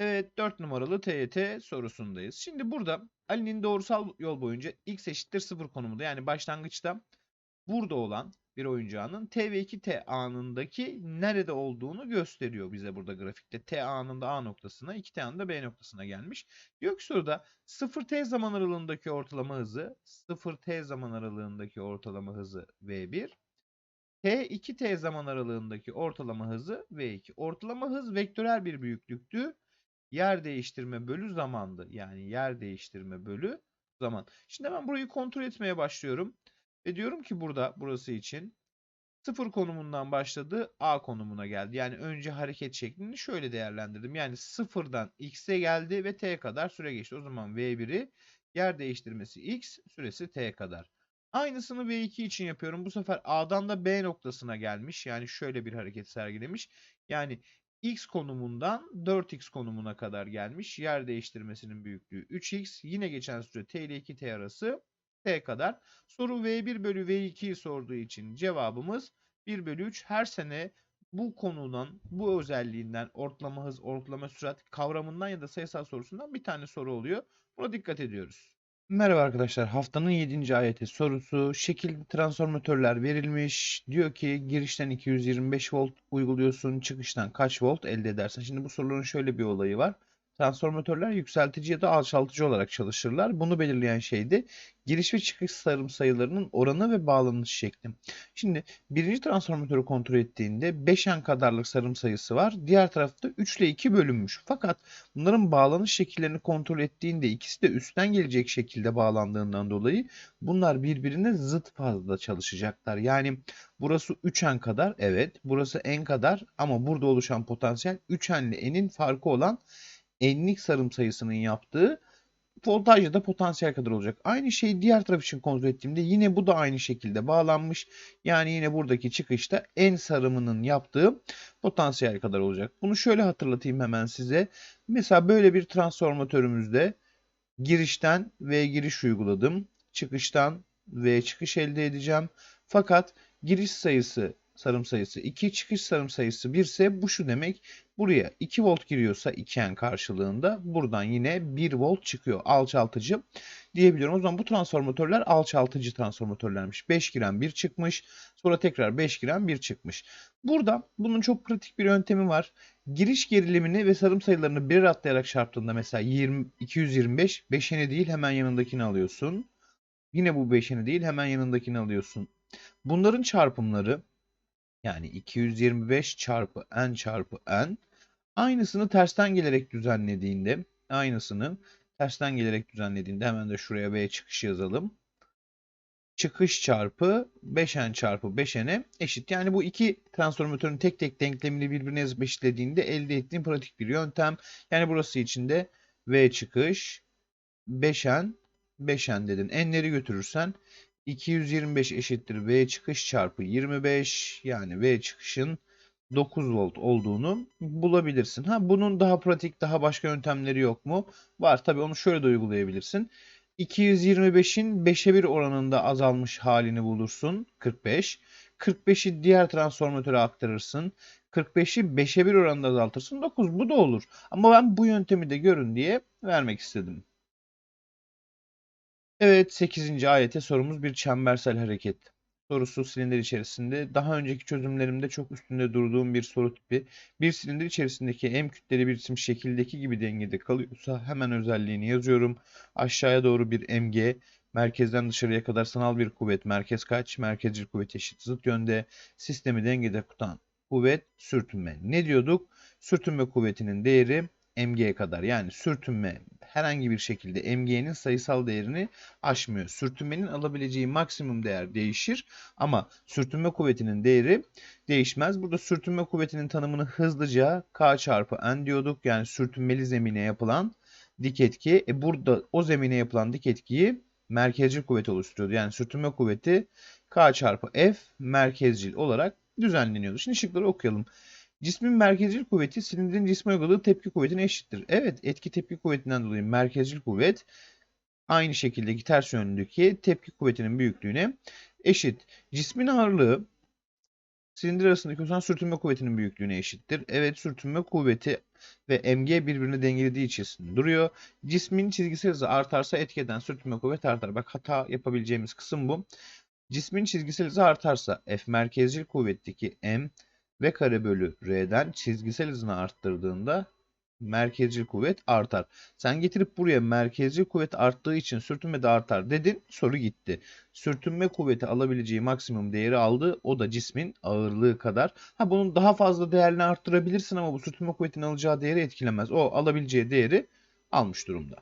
Evet 4 numaralı TYT sorusundayız. Şimdi burada Ali'nin doğrusal yol boyunca x eşittir 0 konumunda yani başlangıçta burada olan bir oyuncağının T ve 2 T anındaki nerede olduğunu gösteriyor bize burada grafikte. T anında A noktasına, 2 T anında B noktasına gelmiş. Diyor ki soruda 0 T zaman aralığındaki ortalama hızı, 0 T zaman aralığındaki ortalama hızı V1, T 2 T zaman aralığındaki ortalama hızı V2. Ortalama hız vektörel bir büyüklüktü. Yer değiştirme bölü zamandı. Yani yer değiştirme bölü zaman. Şimdi ben burayı kontrol etmeye başlıyorum. Ve diyorum ki burada burası için sıfır konumundan başladı A konumuna geldi. Yani önce hareket şeklini şöyle değerlendirdim. Yani sıfırdan X'e geldi ve T kadar süre geçti. O zaman V1'i yer değiştirmesi X süresi T kadar. Aynısını V2 için yapıyorum. Bu sefer A'dan da B noktasına gelmiş. Yani şöyle bir hareket sergilemiş. Yani X konumundan 4X konumuna kadar gelmiş. Yer değiştirmesinin büyüklüğü 3X. Yine geçen süre T ile 2T arası T kadar. Soru V1 bölü V2'yi sorduğu için cevabımız 1 bölü 3. Her sene bu konudan, bu özelliğinden ortalama hız, ortalama sürat kavramından ya da sayısal sorusundan bir tane soru oluyor. Buna dikkat ediyoruz. Merhaba arkadaşlar. Haftanın 7. ayeti sorusu. Şekil transformatörler verilmiş. Diyor ki girişten 225 volt uyguluyorsun. Çıkıştan kaç volt elde edersin? Şimdi bu sorunun şöyle bir olayı var. Transformatörler yükseltici ya da alçaltıcı olarak çalışırlar. Bunu belirleyen şey de giriş ve çıkış sarım sayılarının oranı ve bağlanış şekli. Şimdi birinci transformatörü kontrol ettiğinde 5 n kadarlık sarım sayısı var. Diğer tarafta 3 ile 2 bölünmüş. Fakat bunların bağlanış şekillerini kontrol ettiğinde ikisi de üstten gelecek şekilde bağlandığından dolayı bunlar birbirine zıt fazla çalışacaklar. Yani burası 3n kadar evet burası n kadar ama burada oluşan potansiyel 3n ile n'in farkı olan n'lik sarım sayısının yaptığı voltajla da potansiyel kadar olacak. Aynı şeyi diğer taraf için kontrol ettiğimde yine bu da aynı şekilde bağlanmış. Yani yine buradaki çıkışta n sarımının yaptığı potansiyel kadar olacak. Bunu şöyle hatırlatayım hemen size. Mesela böyle bir transformatörümüzde girişten V giriş uyguladım. Çıkıştan V çıkış elde edeceğim. Fakat giriş sayısı sarım sayısı 2, çıkış sarım sayısı 1 ise bu şu demek. Buraya 2 volt giriyorsa 2N karşılığında buradan yine 1 volt çıkıyor. Alçaltıcı diyebiliyorum. O zaman bu transformatörler alçaltıcı transformatörlermiş. 5 giren 1 çıkmış. Sonra tekrar 5 giren 1 çıkmış. Burada bunun çok pratik bir yöntemi var. Giriş gerilimini ve sarım sayılarını bir atlayarak çarptığında mesela 20, 225 5'ini değil hemen yanındakini alıyorsun. Yine bu 5'ini değil hemen yanındakini alıyorsun. Bunların çarpımları yani 225 çarpı n çarpı n aynısını tersten gelerek düzenlediğinde aynısını tersten gelerek düzenlediğinde hemen de şuraya B çıkış yazalım. Çıkış çarpı 5n çarpı 5n'e eşit. Yani bu iki transformatörün tek tek denklemini birbirine yazıp eşitlediğinde elde ettiğin pratik bir yöntem. Yani burası için de V çıkış 5n 5n dedin. N'leri götürürsen 225 eşittir V çıkış çarpı 25 yani V çıkışın 9 volt olduğunu bulabilirsin. Ha bunun daha pratik, daha başka yöntemleri yok mu? Var tabii onu şöyle de uygulayabilirsin. 225'in 5'e 1 oranında azalmış halini bulursun. 45. 45'i diğer transformatöre aktarırsın. 45'i 5'e 1 oranında azaltırsın. 9 bu da olur. Ama ben bu yöntemi de görün diye vermek istedim. Evet 8. ayete sorumuz bir çembersel hareket. Sorusu silindir içerisinde. Daha önceki çözümlerimde çok üstünde durduğum bir soru tipi. Bir silindir içerisindeki M kütleli bir cisim şekildeki gibi dengede kalıyorsa hemen özelliğini yazıyorum. Aşağıya doğru bir MG, merkezden dışarıya kadar sanal bir kuvvet, merkez kaç, merkezcil kuvvet eşit zıt yönde, sistemi dengede tutan kuvvet, sürtünme. Ne diyorduk? Sürtünme kuvvetinin değeri mg'ye kadar yani sürtünme herhangi bir şekilde mg'nin sayısal değerini aşmıyor. Sürtünmenin alabileceği maksimum değer değişir ama sürtünme kuvvetinin değeri değişmez. Burada sürtünme kuvvetinin tanımını hızlıca k çarpı n diyorduk. Yani sürtünmeli zemine yapılan dik etki. E burada o zemine yapılan dik etkiyi merkezcil kuvvet oluşturuyordu. Yani sürtünme kuvveti k çarpı f merkezcil olarak düzenleniyordu. Şimdi şıkları okuyalım. Cismin merkezcil kuvveti silindirin cisme uyguladığı tepki kuvvetine eşittir. Evet etki tepki kuvvetinden dolayı merkezcil kuvvet aynı şekildeki ters yönlüdeki tepki kuvvetinin büyüklüğüne eşit. Cismin ağırlığı silindir arasındaki oluşan sürtünme kuvvetinin büyüklüğüne eşittir. Evet sürtünme kuvveti ve mg birbirini dengelediği için duruyor. Cismin çizgisel hızı artarsa etki eden sürtünme kuvvet artar. Bak hata yapabileceğimiz kısım bu. Cismin çizgisel hızı artarsa F merkezcil kuvvetteki m v kare bölü r'den çizgisel hızını arttırdığında merkezcil kuvvet artar. Sen getirip buraya merkezcil kuvvet arttığı için sürtünme de artar dedin. Soru gitti. Sürtünme kuvveti alabileceği maksimum değeri aldı. O da cismin ağırlığı kadar. Ha bunun daha fazla değerini arttırabilirsin ama bu sürtünme kuvvetinin alacağı değeri etkilemez. O alabileceği değeri almış durumda.